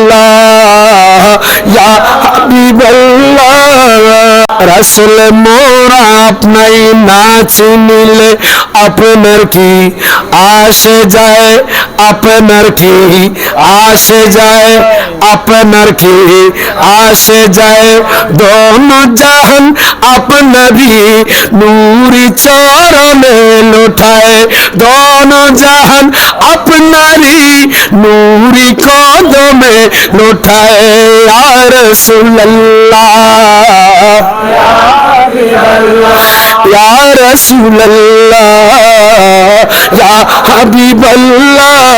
রাসূলুল্লাহ ইয়া হাবিবাল্লাহ রাসূল মোরা আপনাই না চিনিলে আপনার কি আসে যায়? আপনার কি আসে যায় আপনার কি আসে যায় দোনো জাহান আপনারই নূরি চরণে লোঠায় দোনো জাহান আপনারই নূরি কদমে লোঠায় আর সুল্লাহ ইয়া রাসূলুল্লাহ, ইয়া হাবিবাল্লাহ।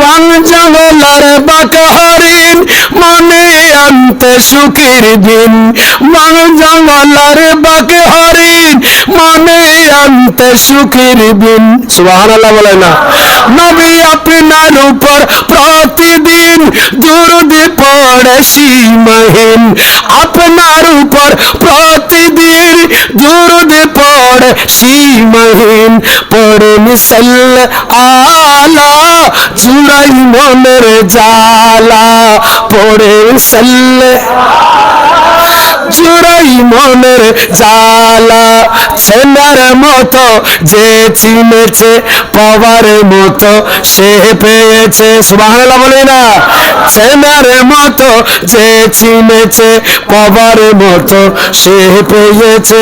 ওয়ান জঙ্গলার বাকহরিন, মনে আনতে সুখের দিন। ওয়ান জঙ্গলার বাকহরিন, মনে আনতে সুখের দিন। সুবহানাল্লাহ বলে না। নবী আপনার উপর প্রতিদিন দুরুদ পড়ে সীমাহীন। আপনার উপর দুরুদ পড়ে সীমাহীন পড়ে মিসল আলা জুড়াই মনের জালা পড়ে মিসল জুড়াই মনের জালা ছেনার মতো যে চিনেছে, পাওয়ার মতো সে পেয়েছে। সুবহানাল্লাহ বলে না। ছেনার মতো যে চিনেছে, পাওয়ার মতো সে পেয়েছে।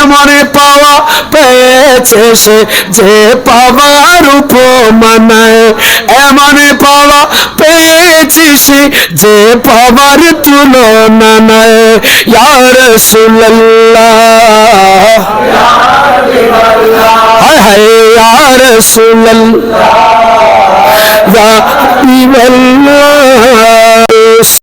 এমন পাওয়া পেয়েছে সে যে পাওয়ার উপমানায় এমন পাওয়া পেয়েছি সে যে পাওয়ার তুলনা নয় ইয়ার রাসূলুল্লাহ। হায় হায়, ইয়া রাসূলুল্লাহ। ইয়া হাবিবাল্লাহ